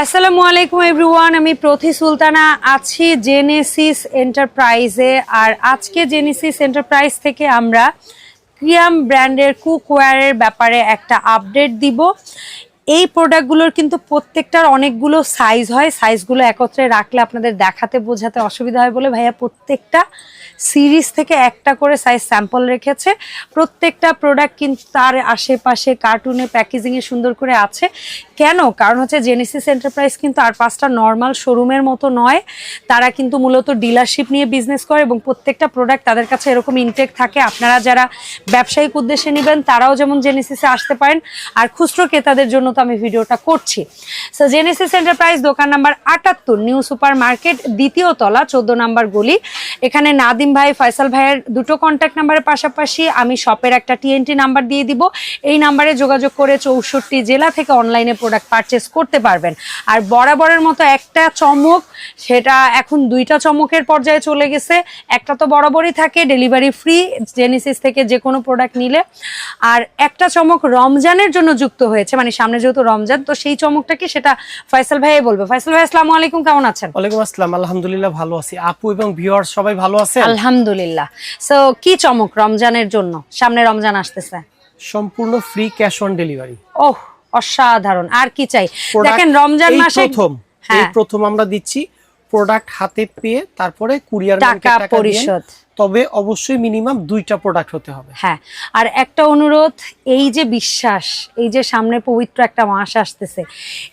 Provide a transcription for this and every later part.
আসসালামু আলাইকুম এভরিওয়ান আমি প্রথি সুলতানা আছি জেনেসিস এন্টারপ্রাইজে আর আজকে জেনেসিস এন্টারপ্রাইজ থেকে আমরা ক্রিয়াম ব্র্যান্ডের কুকওয়্যারের ব্যাপারে একটা আপডেট দিব। এই প্রোডাক্টগুলোর কিন্তু প্রত্যেকটার অনেকগুলো সাইজ হয়। সাইজগুলো একত্রে রাখলে আপনাদের দেখাতে, বোঝাতে অসুবিধা হয় বলে ভাইয়া প্রত্যেকটা সিরিজ থেকে একটা করে সাইজ স্যাম্পল রেখেছে। প্রত্যেকটা প্রোডাক্ট কিন্তু তার আশেপাশে কার্টুনে প্যাকেজিংয়ে সুন্দর করে আছে। কেন? কারণ হচ্ছে জেনেসিস এন্টারপ্রাইজ কিন্তু আর পাঁচটা নর্মাল শোরুমের মতো নয়। তারা কিন্তু মূলত ডিলারশিপ নিয়ে বিজনেস করে এবং প্রত্যেকটা প্রোডাক্ট তাদের কাছে এরকম ইনটেক থাকে। আপনারা যারা ব্যবসায়িক উদ্দেশ্যে নেবেন, তারাও যেমন জেনেসিসে আসতে পারেন। আর খুচরো ক্রেতাদের জন্য তো আমি ভিডিওটা করছি। সো জেনেসিস এন্টারপ্রাইজ দোকান নাম্বার আটাত্তর নিউ সুপার মার্কেট দ্বিতীয় তলা, চোদ্দ নাম্বার গলি। এখানে নাদিম ভাই, ফয়সাল ভাইয়ের দুটো কন্ট্যাক্ট নাম্বারের পাশাপাশি আমি শপের একটা টিএনটি নাম্বার দিয়ে দিব। এই নাম্বারে যোগাযোগ করে চৌষট্টি জেলা থেকে অনলাইনে প্রোডাক্ট পারচেস করতে পারবেন। আর বরাবরের মতো একটা চমক, সেটা এখন দুইটা চমকের পর্যায়ে চলে গেছে। একটা তো বরাবরই থাকে ডেলিভারি ফ্রি জেনেসিস থেকে যে কোনো প্রোডাক্ট নিলে। আর একটা চমক রমজানের জন্য যুক্ত হয়েছে মানে সামনে যেহেতু রমজান তো সেই চমকটা কি সেটা ফয়সাল ভাই বলবে। ফয়সাল ভাই আসসালামু আলাইকুম কেমন আছেন? ওয়ালাইকুম আসসালাম আলহামদুলিল্লাহ ভালো আছি। আপু এবং ভিউয়ার সবাই ভালো আছেন? আলহামদুলিল্লাহ। সো কি চমক রমজানের জন্য? সামনে রমজান আসতেছে। সম্পূর্ণ ফ্রি ক্যাশ অন ডেলিভারি ওহ অসাধারণ। আর কি চাই? দেখেন রমজান মাসে প্রথম এই হ্যাঁ প্রথম আমরা দিচ্ছি প্রোডাক্ট হাতে পেয়ে তারপরে কুরিয়ার টাকা পরিশোধ। তবে অবশ্যই মিনিমাম দুইটা প্রোডাক্ট হতে হবে। হ্যাঁ আর একটা অনুরোধ এই যে বিশ্বাস এই যে সামনে পবিত্র একটা মাস আসতেছে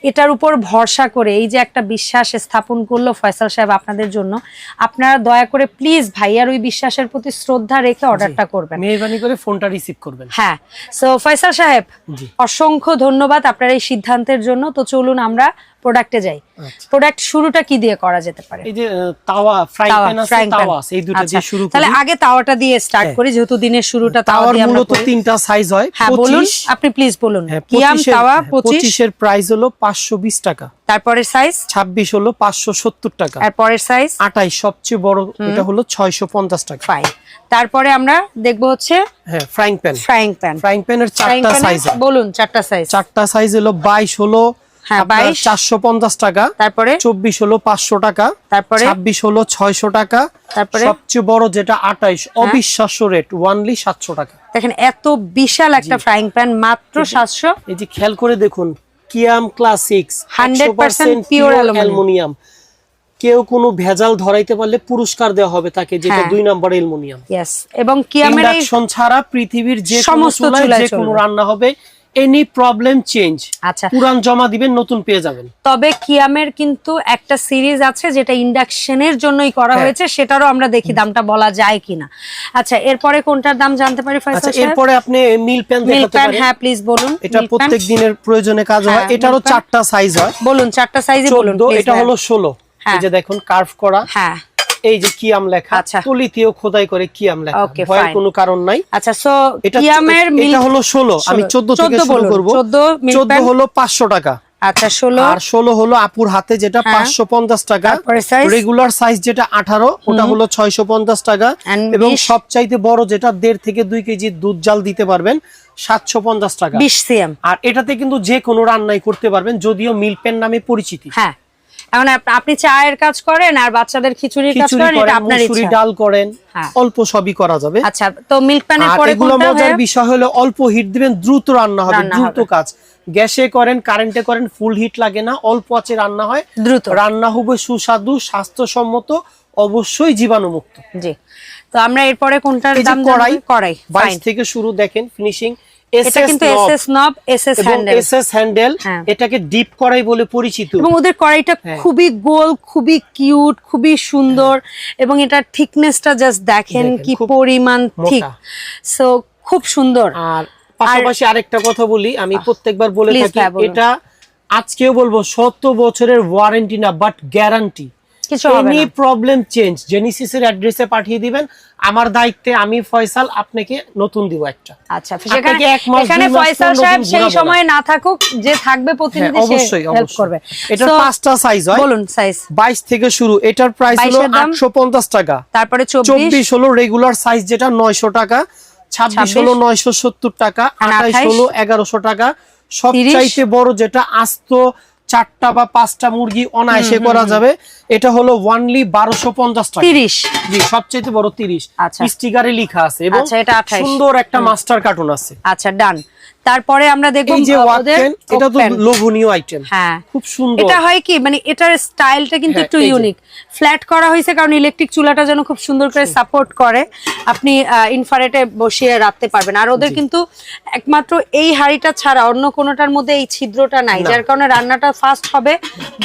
এটার উপর ভরসা করে এই যে একটা বিশ্বাস স্থাপন করল ফয়সাল সাহেব আপনাদের জন্য আপনারা দয়া করে প্লিজ ভাইয়ার ওই বিশ্বাসের প্রতি শ্রদ্ধা রেখে অর্ডারটা করবেন। মেহরবানি করে ফোনটা রিসিভ করবেন। হ্যাঁ সো ফয়সাল সাহেব অসংখ্য ধন্যবাদ আপনার এই সিদ্ধান্তের জন্য। তো চলুন আমরা প্রোডাক্টে যাই। আচ্ছা। প্রোডাক্ট শুরুটা কি দিয়ে করা যেতে পারে? এই যে তাওয়া ফ্রাই প্যান আছে তাওয়া আছে এই দুটো দিয়ে আচ্ছা, শুরু তাহলে আগে তাওয়াটা দিয়ে স্টার্ট হ্যাঁ। করি যেহেতু দিনের শুরুটা তাওয়া তাওয়ার দিয়ে আমরা মূলত তিনটা সাইজ হয়। হ্যাঁ বলুন আপনি প্লিজ বলুন। হ্যাঁ, কিয়াম তাওয়া হ্যাঁ, পঁচিশ। 25 এর প্রাইস হলো 520 টাকা। তারপরের সাইজ ছাব্বিশ হলো পাঁচশো সত্তর টাকা। আর পরের সাইজ আটাইশ সবচেয়ে বড় এটা হলো ছয়শো পঞ্চাশ টাকা। ফাইন তারপরে আমরা দেখব হচ্ছে হ্যাঁ frying pan frying pan frying প্যানের চারটা সাইজ বলুন চারটা সাইজ চারটা সাইজ হলো বাইশ হলো হ্যাঁ, চারশো পঞ্চাশ টাকা তারপরে? চব্বিশ হলো পাঁচশো টাকা তারপরে? ছাব্বিশ হলো ছয়শো টাকা তারপরে? হ্যাঁ। সবচেয়ে বড় যেটা আটাইশ অবিশ্বাস্য রেট ওয়ানলি সাতশো টাকা। দেখেন এত বিশাল একটা ফ্রাইং প্যান মাত্র সাতশো। এই যে খেয়াল করে দেখুন কিয়াম ক্লাসিক্স 100% pure অ্যালুমিনিয়াম কেউ কোনো ভেজাল ধরাইতে পারলে পুরস্কার দেওয়া হবে তাকে যেটা হ্যাঁ। দুই নম্বর অ্যালুমিনিয়াম এবং কিয়ামের ছাড়া পৃথিবীর যে সমস্ত যে কোনো রান্না হবে এনি প্রবলেম চেঞ্জ আচ্ছা। পুরান জমা দিবেন নতুন পেয়ে যাবেন। তবে কিয়ামের কিন্তু একটা সিরিজ আছে যেটা ইন্ডাকশনের জন্যই করা হ্যাঁ। হয়েছে সেটারও আমরা দেখি দামটা বলা যায় কিনা। আচ্ছা এরপরে কোনটার দাম জানতে পারি আচ্ছা এরপরে আপনি মিল প্যান দেখাতে প্যান হ্যাঁ প্লিজ বলুন। এটা প্রত্যেক দিনের প্রয়োজনে কাজ হয়। হ্যাঁ, এটারও চারটা সাইজ হয়। বলুন চারটা সাইজে বলুন এটা হলো 16 হ্যাঁ। এই যে দেখুন কার্ভ করা। হ্যাঁ। এই যে কিয়াম লেখা আচ্ছা। তুলিতেও খোদাই করে কিয়াম লেখা। ভয়ের কোনো কারণ নাই। আচ্ছা সো কিয়ামের এটা হলো 16 আমি 14 থেকে শুরু করব। 14 milk 14 হলো 500 টাকা। আচ্ছা ষোলো। আর 16 হলো আপুর হাতে যেটা হ্যাঁ। 550 টাকা। রেগুলার সাইজ যেটা 18 ওটা হলো 650 টাকা। এবং 20? সবচাইতে বড় যেটা 1.5 থেকে 2 কেজি দুধ জাল দিতে পারবেন 750 টাকা। বিশ সিএম। আর এটাতে কিন্তু যে কোনো রান্নাই করতে পারবেন যদিও মিল পেন নামে পরিচিতি। হ্যাঁ। এখন আপনি চায়ের কাজ করেন আর বাচ্চাদের খিচুড়ির কাজ করেন এটা আপনার ইচ্ছা। ডাল করেন হ্যাঁ। অল্প সবই করা যাবে। আচ্ছা তো মিল্ক প্যানের পরে এগুলো মজার বিষয় হলো অল্প হিট দিবেন দ্রুত রান্না হবে দ্রুত কাজ। গ্যাসে করেন কারেন্টে করেন ফুল হিট লাগে না অল্প আছে রান্না হয়। দ্রুত। রান্না হবে সুস্বাদু স্বাস্থ্যসম্মত অবশ্যই জীবাণুমুক্ত। জি। তো আমরা এরপরে কোনটার দাম কড়াই জানব? কড়াই বাইশ। থেকে শুরু দেখেন ফিনিশিং এটা কিন্তু এসএস নব এসএস এবং হ্যান্ডেল এসএস হ্যান্ডেল হ্যাঁ। এটাকে ডিপ বলে পরিচিত। এবং ওদের কড়াইটা হ্যাঁ। খুবই গোল খুবই কিউট খুবই সুন্দর এবং এটার থিকনেসটা জাস্ট দেখেন কি পরিমাণ ঠিক সো খুব সুন্দর। আর পাশাপাশি আরেকটা কথা বলি আমি প্রত্যেকবার বলে থাকি এটা আজকেও বলব শত বছরের ওয়ারেন্টি না বাট গ্যারান্টি কিছু হবে এনি প্রবলেম চেঞ্জ জেনিসিসের অ্যাড্রেসে পাঠিয়ে দিবেন। আমার দায়িত্বে আমি ফয়সাল আপনাকে নতুন দিব একটা। আচ্ছা সেখানে এখানে ফয়সাল সাহেব সেই সময় না থাকুক যে থাকবে হ্যাঁ, প্রতিনিধি অবশ্যই হেল্প করবে। এটা পাঁচটা সাইজ হয়। বলুন সাইজ বাইশ থেকে শুরু এটার প্রাইস হলো 22 এর দাম? আটশো পঞ্চাশ টাকা। তারপরে চব্বিশ? চব্বিশ হলো রেগুলার সাইজ যেটা নয়শো টাকা। ছাব্বিশ 26 হলো নয়শো সত্তর টাকা। আর আঠাইশ 28 হলো এগারোশো টাকা। সবচাইতে বড় যেটা আস্ত চারটা বা পাঁচটা মুরগি অনায়াসে করা যাবে। এটা হলো ওয়ানলি বারোশো পঞ্চাশ টাকা। তিরিশ। জি সবচেয়ে বড় তিরিশ। আচ্ছা। স্টিকারে লিখা আছে এবং আচ্ছা, এটা সুন্দর একটা মাস্টার কার্টুন আছে। আচ্ছা ডান তারপরে আমরা দেখব এই যে এটা তো লোভনীয় আইটেম হ্যাঁ। খুব সুন্দর। এটা হয় কি? মানে এটার স্টাইলটা কিন্তু হ্যাঁ, একটু ইউনিক ফ্ল্যাট করা হয়েছে কারণ ইলেকট্রিক চুলাটা যেন খুব সুন্দর করে সাপোর্ট করে। আপনি ইনফারেটে বসিয়ে রাখতে পারবেন। আর ওদের কিন্তু একমাত্র এই হাড়িটা ছাড়া অন্য কোনোটার মধ্যে এই ছিদ্রটা নাই। যার কারণে রান্নাটা ফাস্ট হবে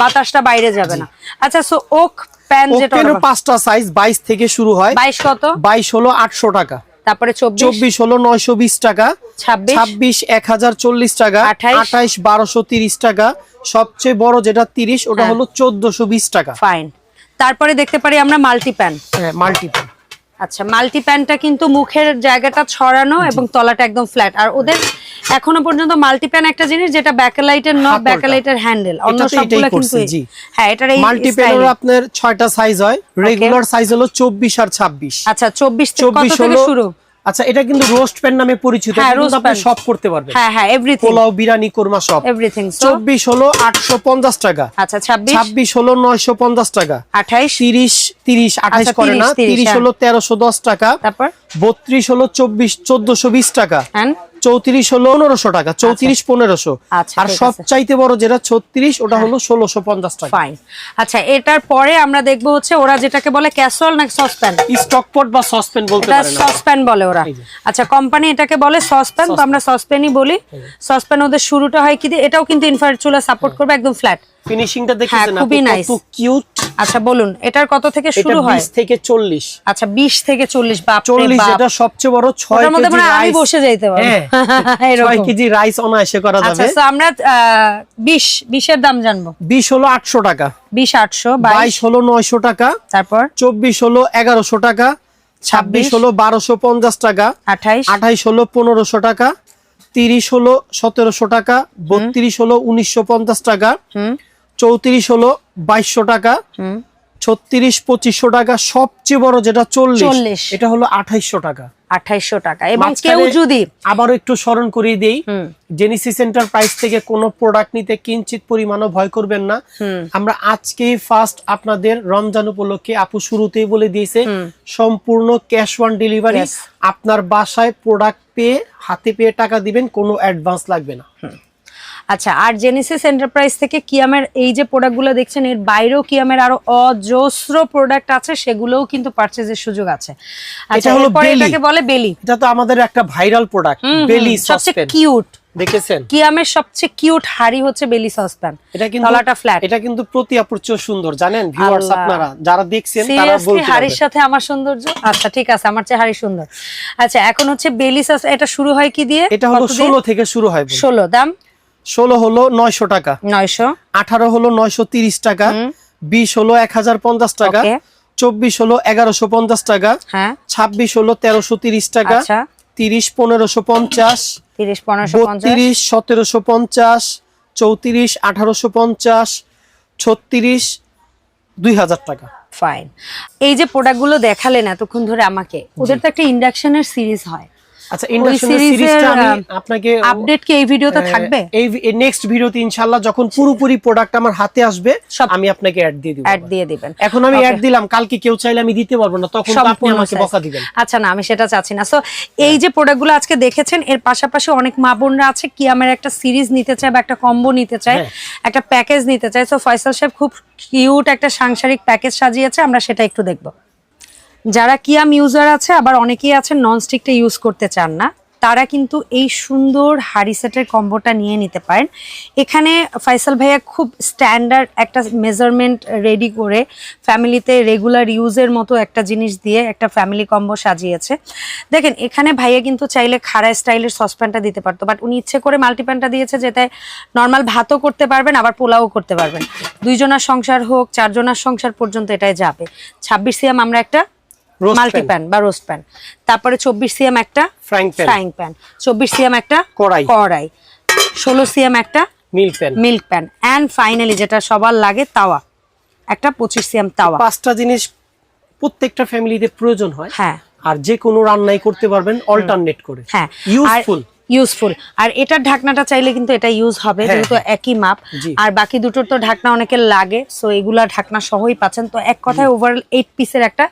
বাতাসটা বাইরে যাবে না। আচ্ছা সো ওক প্যান যেটা পাঁচটা সাইজ বাইশ থেকে শুরু হয়। বাইশ কত? বাইশ হলো আটশো টাকা। তারপরে চব্বিশ? হলো নয়শো বিশ টাকা। ছাব্বিশ? এক হাজার চল্লিশ টাকা। আঠাইশ। বারোশো তিরিশ টাকা। সবচেয়ে বড় যেটা তিরিশ ওটা হ্যাঁ। হলো চোদ্দশো বিশ টাকা। ফাইন। তারপরে দেখতে পারি আমরা মাল্টি প্যান। হ্যাঁ প্যান। আচ্ছা মাল্টি প্যানটা কিন্তু মুখের জায়গাটা ছড়ানো এবং তলাটা একদম ফ্ল্যাট। আর ওদের এখনও পর্যন্ত মাল্টি প্যান একটা জিনিস যেটা ব্যাকলাইটের নট হাতলটা। ব্যাকলাইটের হ্যান্ডেল অন্য সবগুলো কিন্তু জি। হ্যাঁ এটার এই style। আপনার ছয়টা সাইজ হয়। রেগুলার সাইজ হলো চব্বিশ আর ছাব্বিশ। আচ্ছা চব্বিশ কত চব্বিশ থেকে শুরু? আচ্ছা এটা কিন্তু রোস্ট প্যান নামে পরিচিত। হ্যাঁ, আপনি সব করতে পারবেন। হ্যাঁ হ্যাঁ এভরিথিং পোলাও বিরিয়ানি কোরমা সব এভরিথিং চব্বিশ হলো আটশো পঞ্চাশ টাকা। আচ্ছা ছাব্বিশ? ছাব্বিশ হলো নয়শো পঞ্চাশ টাকা। আঠাইশ? তিরিশ তিরিশ আঠাইশ আচ্ছা, করে না 30, 30, তিরিশ হ্যাঁ। হলো তেরোশো দশ টাকা। তারপর? বত্রিশ হলো চব্বিশ চোদ্দশো বিশ টাকা। হ্যাঁ চৌত্রিশ হলো পনেরোশো টাকা চৌত্রিশ পনেরোশো। আচ্ছা, আর সবচাইতে সব চাইতে বড় যেটা ছত্রিশ ওটা হলো ষোলোশো পঞ্চাশ টাকা। ফাইন আচ্ছা এটার পরে আমরা দেখব হচ্ছে ওরা যেটাকে বলে ক্যাসল না সসপ্যান? স্টক পট বা সসপ্যান বলতে সসপ্যান বলে ওরা। আচ্ছা কোম্পানি এটাকে বলে সসপ্যান তো আমরা সসপ্যানই বলি। সসপ্যান ওদের শুরুটা হয় কি এটাও কিন্তু ইনফ্রারেড চুলা সাপোর্ট করবে একদম ফ্ল্যাট ফিনিশিংটা দেখেছেন খুবই আপনি nice। কিউট আচ্ছা বলুন এটার কত থেকে শুরু হয়? বিশ থেকে চল্লিশ। আচ্ছা বিশ থেকে চল্লিশ বাপ রে চল্লিশ বাপ। সবচেয়ে বড় ছয় ওটার মধ্যে কেজি মনে আমি বসে যাইতে পারব। হ্যাঁ এরকম। কেজি রাইস অনায়াসে করা আচ্ছা যাবে। so আমরা আহ, বিশ বিশের দাম জানব। বিশ হলো আটশো টাকা। বিশ আটশো বাইশ। বাইশ হলো নয়শো টাকা। তারপর? চব্বিশ হলো এগারোশো টাকা। ছাব্বিশ। হলো বারোশো পঞ্চাশ টাকা। আঠাইশ। আঠাইশ হলো পনেরোশো টাকা। তিরিশ হলো সতেরোশো টাকা। বত্রিশ হলো উনিশশো পঞ্চাশ টাকা। হুম। চৌত্রিশ হলো বাইশশো টাকা। ছত্রিশ পঁচিশশো টাকা। সবচেয়ে বড় যেটা চল্লিশ 40 এটা হলো আঠাইশশো টাকা। আঠাইশশো টাকা। এবং কেউ যদি আবারও একটু স্মরণ করিয়ে দেই হুম। জেনিসিস সেন্টার প্রাইস থেকে কোনো প্রোডাক্ট নিতে কিঞ্চিত পরিমাণও ভয় করবেন না। আমরা আজকেই ফার্স্ট আপনাদের রমজান উপলক্ষে আপু শুরুতেই বলে দিয়েছে সম্পূর্ণ ক্যাশ অন ডেলিভারি আপনার বাসায় প্রোডাক্ট পেয়ে হাতে পেয়ে টাকা দিবেন কোনো অ্যাডভান্স লাগবে না। আচ্ছা আর জেনেসিস এন্টারপ্রাইজ থেকে কিয়ামের এই যে প্রোডাক্টগুলো দেখছেন এর বাইরেও কিয়ামের আরও অজস্র প্রোডাক্ট আছে সেগুলোও কিন্তু পারচেজের সুযোগ আছে। আচ্ছা হলো এরপরে এটাকে বলে বেলি এটা তো আমাদের একটা ভাইরাল প্রোডাক্ট বেলি সবচেয়ে কিউট দেখেছেন? কিয়ামের সবচেয়ে কিউট হাড়ি হচ্ছে বেলি সসপ্যান এটা কিন্তু তলাটা ফ্ল্যাট এটা কিন্তু প্রতি অপ্রচুর সুন্দর জানেন ভিউয়ার্স। আপনারা যারা দেখছেন তারা বলতে হাড়ির সাথে আমার সৌন্দর্য? আচ্ছা ঠিক আছে আমার চেয়ে হাড়ি সুন্দর। আচ্ছা এখন হচ্ছে বেলি সস এটা শুরু হয় কি দিয়ে? এটা হলো কত দিয়ে? ষোলো থেকে শুরু হয় বলুন। ষোলো দাম? ষোলো হলো নয়শো টাকা। নয়শো। আঠারো হলো নয়শো তিরিশ টাকা। বিশ হলো এক হাজার পঞ্চাশ টাকা। চব্বিশ হলো এগারোশো পঞ্চাশ টাকা। হ্যাঁ। ছাব্বিশ হলো তেরোশো তিরিশ টাকা। আচ্ছা। তিরিশ পনেরোশো পঞ্চাশ। তিরিশ পনেরোশো পঞ্চাশ। বত্রিশ সতেরোশো পঞ্চাশ। চৌত্রিশ আঠারোশো পঞ্চাশ। ছত্রিশ দুই হাজার টাকা। ফাইন এই যে প্রোডাক্টগুলো দেখালেন এতক্ষণ ধরে আমাকে ওদের তো একটা ইন্ডাকশনের সিরিজ হয়। আচ্ছা ইন্ডাকশনের সিরিজের, সিরিজটা আমি আপনাকে আপডেট কি এই ভিডিওতে থাকবে? এই নেক্সট ভিডিওতে ইনশাআল্লাহ যখন পুরোপুরি প্রোডাক্ট আমার হাতে আসবে সব- আমি আপনাকে অ্যাড দিয়ে দিব অ্যাড দিয়ে দিবেন। এখন আমি. অ্যাড দিলাম কালকে কেউ চাইলে আমি দিতে পারব না তখন আপনি আমাকে বকা দিবেন। আচ্ছা না আমি সেটা চাচ্ছি না। সো এই যে প্রোডাক্টগুলো আজকে দেখেছেন এর পাশাপাশি অনেক মা বোনরা আছে কি আমার একটা সিরিজ নিতে চায় বা একটা কম্বো নিতে চায় হ্যাঁ। একটা প্যাকেজ নিতে চায়। সো ফয়সাল সাহেব খুব কিউট একটা সাংসারিক প্যাকেজ সাজিয়েছে আমরা সেটা একটু দেখব। যারা কিয়াম ইউজার আছে, আবার অনেকেই আছেন নন স্টিকটা ইউজ করতে চান না, তারা কিন্তু এই সুন্দর হাড়ি সেটের কম্বোটা নিয়ে নিতে পারেন। এখানে ফয়সাল ভাইয়া খুব স্ট্যান্ডার্ড একটা মেজারমেন্ট রেডি করে ফ্যামিলিতে রেগুলার ইউজের মতো একটা জিনিস দিয়ে একটা ফ্যামিলি কম্বো সাজিয়েছে। দেখেন, এখানে ভাইয়া কিন্তু চাইলে খাড়া স্টাইলের সসপ্যানটা দিতে পারতো বাট উনি ইচ্ছে করে মাল্টিপ্যানটা দিয়েছে যেটায় নর্মাল ভাতও করতে পারবেন, আবার পোলাও করতে পারবেন। দুইজনার সংসার হোক, চারজনার সংসার পর্যন্ত এটাই যাবে। ছাব্বিশ সিএম আমরা একটা মাল্টি প্যান বা রোস্ট প্যান। তারপরে চব্বিশ সিএম একটা pan। ফ্রাইং প্যান চব্বিশ সিএম একটা কড়াই। কড়াই। ষোলো সিএম একটা milk pan milk pan and finally যেটা সবার লাগে তাওয়া। একটা পঁচিশ সিএম তাওয়া। পাঁচটা জিনিস প্রত্যেকটা ফ্যামিলিতে প্রয়োজন হয়। হ্যাঁ। আর যে কোনো রান্নাই করতে পারবেন অল্টারনেট করে। হ্যাঁ। ইউজফুল ইউজফুল আর এটার ঢাকনাটা চাইলে কিন্তু এটা ইউজ হবে হ্যাঁ, যেহেতু একই মাপ। আর বাকি দুটোর তো ঢাকনা অনেকে লাগে সো এগুলা ঢাকনা সহই পাচ্ছেন। তো এক কথায় ওভারঅল এইট পিসের একটা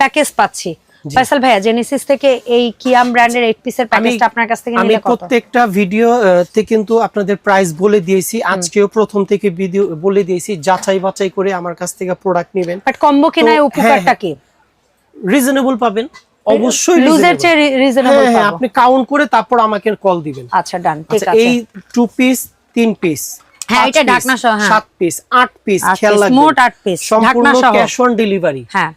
প্যাকেজ পাচ্ছি। ফয়সাল ভাইয়া জেনেসিস থেকে এই কিয়াম ব্র্যান্ডের এইট পিসের প্যাকেজটা আপনার কাছ থেকে নিলে কত? প্রত্যেকটা ভিডিও তে কিন্তু আপনাদের প্রাইস বলে দিয়েছি। আজকেও প্রথম থেকে ভিডিও বলে দিয়েছি যাচাই বাছাই করে আমার কাছ থেকে প্রোডাক্ট নেবেন। বাট কম্বো কেনায় উপকারটা হ্যাঁ, কি? রিজনেবল পাবেন। অবশ্যই লুজের চেয়ে রিজনেবল হ্যাঁ হ্যাঁ আপনি কাউন্ট করে তারপর আমাকে কল দিবেন। আচ্ছা ডান ঠিক আচ্ছা আছে। এই টু পিস তিন পিস হ্যাঁ, এটা ঢাকনা সহ, হ্যাঁ। সাত পিস আট পিস খেয়াল মোট সম্পূর্ণ সহ। ক্যাশ অন ডেলিভারি হ্যাঁ।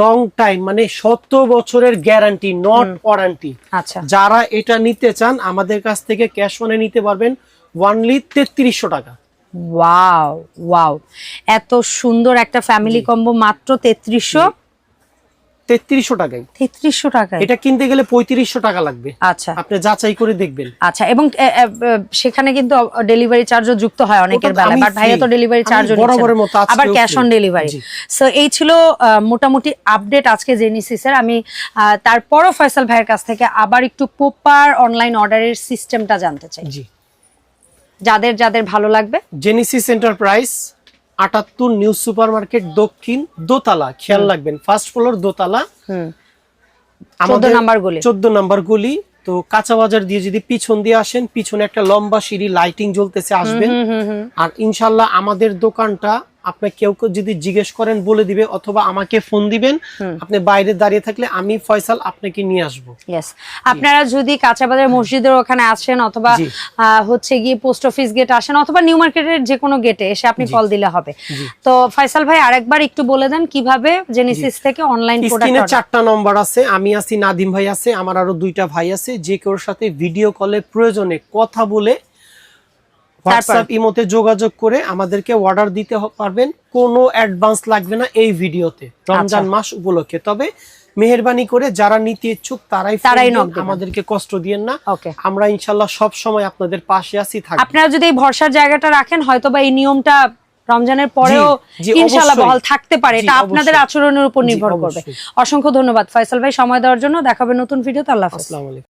লং টাইম মানে সত্তর বছরের গ্যারান্টি নট ওয়ারান্টি আচ্ছা। যারা এটা নিতে চান আমাদের কাছ থেকে ক্যাশ অনে নিতে পারবেন ওয়ানলি তেত্রিশশো টাকা। ওয়াও ওয়াও এত সুন্দর একটা ফ্যামিলি কম্বো মাত্র তেত্রিশশো। তেত্রিশশো টাকায়। তেত্রিশশো টাকায়? এটা কিনতে গেলে পঁয়ত্রিশশো টাকা লাগবে। আচ্ছা। আপনি যাচাই করে দেখবেন। আচ্ছা এবং সেখানে কিন্তু ডেলিভারি চার্জও যুক্ত হয় অনেকের আমি বাট ভাইয়া তো ডেলিভারি আমি চার্জও বরাবরের মতো আবার ক্যাশ অন ডেলিভারি সো এই ছিল মোটামুটি আপডেট আজকে জেনিসিসের আমি আহ, তারপরও ফয়সাল ভাইয়ের কাছ থেকে আবার একটু প্রপার অনলাইন অর্ডারের সিস্টেমটা জানতে চাই। জি। যাদের যাদের ভালো লাগবে। জেনিসিস এন্টারপ্রাইজ আটাত্তর নিউ সুপার মার্কেট দক্ষিণ দোতলা খেয়াল রাখবেন ফার্স্ট ফ্লোর দোতলা। আমাদের চোদ্দ নাম্বার গুলি। চোদ্দ নাম্বার গলি তো কাঁচা বাজার দিয়ে যদি পিছন দিয়ে আসেন পিছনে একটা লম্বা সিঁড়ি লাইটিং জ্বলতেছে আসবেন। আর ইনশাল্লাহ আমাদের দোকানটা আপনি কেউ কেউ যদি জিজ্ঞেস করেন বলে দিবে অথবা আমাকে ফোন দিবেন। আপনি বাইরে দাঁড়িয়ে থাকলে আমি ফয়সাল আপনাকে নিয়ে আসব। ইয়েস আপনারা যদি কাঁচাবাজার মসজিদের ওখানে আসেন অথবা হচ্ছে গিয়ে পোস্ট অফিস গেট আসেন অথবা নিউ মার্কেটের যে কোনো গেটে এসে আপনি কল দিলে হবে। তো ফয়সাল ভাই আরেকবার একটু বলে দেন কীভাবে জেনেসিস থেকে অনলাইন প্রোডাক্ট চারটা নম্বর আছে আমি আছি নাদিম ভাই আছে আমার আরও দুইটা ভাই আছে যে কেউর সাথে ভিডিও কলে প্রয়োজনে কথা বলে হোয়াটসঅ্যাপ ইমোতে যোগাযোগ করে আমাদেরকে অর্ডার দিতে পারবেন। কোনো অ্যাডভান্স লাগবে না এই ভিডিওতে। রমজান আচ্ছা। মাস উপলক্ষে। তবে মেহেরবানি করে যারা নিতে ইচ্ছুক তারাই তারাই আমাদেরকে কষ্ট দিয়েন না। আমরা ইনশাল্লাহ সব সময় আপনাদের পাশে আছি থাকি আপনারা যদি এই ভরসার জায়গাটা রাখেন হয়তো বা এই নিয়মটা রমজানের পরেও জি, ইনশাল্লাহ বহাল থাকতে পারে। এটা আপনাদের আচরণের উপর নির্ভর করবে। অসংখ্য ধন্যবাদ ফয়সাল ভাই। সময় দেওয়ার জন্য দেখাবে নতুন ভিডিওতে। আল্লাহ হাফেজ। আসসালামু আলাইকুম।